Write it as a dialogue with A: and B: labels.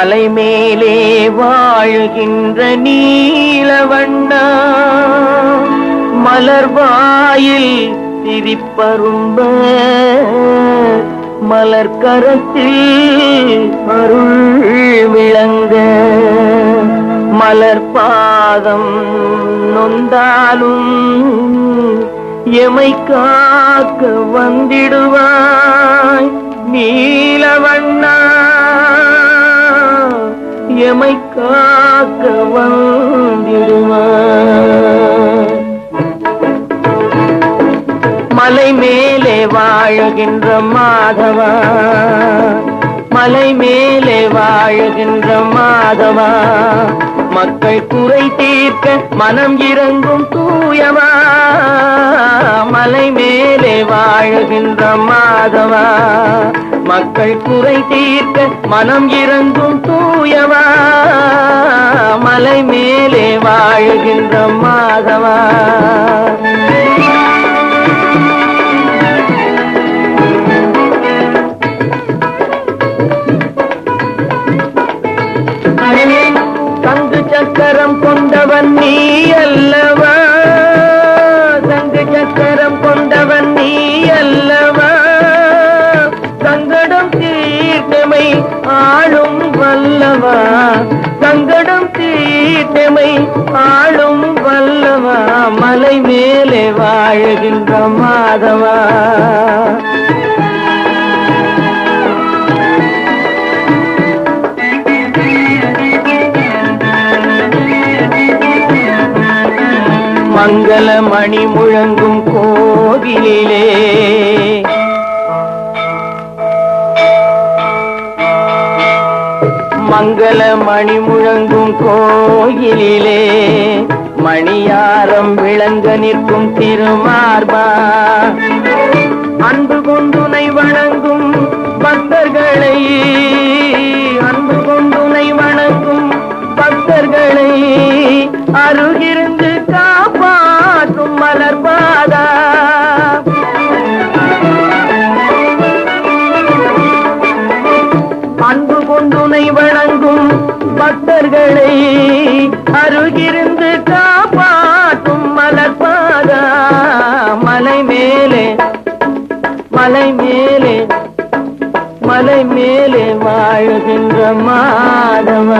A: மலை மேலே வாழுகின்ற நீலவண்ணா. மலர்வாயில் திரிப்பரும்ப. மலர் கரத்தில் அருள் விளங்க மலர் பாதம் நொந்தாலும் எமை காக்க வந்திடுவாய். நீலவண்ணா. எமை காக்க வந்திடுவாய் மலை மேலே வாழுகின்ற மாதவா? மலை மேலே வாழுகின்ற மாதவா? மக்கள் குறை தீர்க்க மனம் இறங்கும் தூயமா? மலை மேலே வாழுகின்ற மாதவா? மக்கள் குறை தீர்க்க மனம் இறங்கும் தூயவா மலை மேலே வாழுகின்ற மாதவா? சக்கரம் கொண்டவன் நீ அல்லவா? தங்கு சக்கரம் கொண்டவன் நீ அல்லவா? சங்கடம் தீர்த்தமை ஆளும் வல்லவா? சங்கடம் தீர்த்தமை ஆளும் வல்லவா? மலை மேலே வாழுகின்ற மாதவா? மங்கள மணி முழங்கும் கோவிலே மங்கள மணி முழங்கும் கோயிலே மணியாரம் விளங்க நிற்கும் திருமார்பா. அன்பு கொண்டுனை வணங்கும் பக்தர்களை அருகிருந்து காப்பாற்றும் மலர்பாதா மலை மேலே மலை மேலே மலை மேலே வாழுகின்ற மாதவா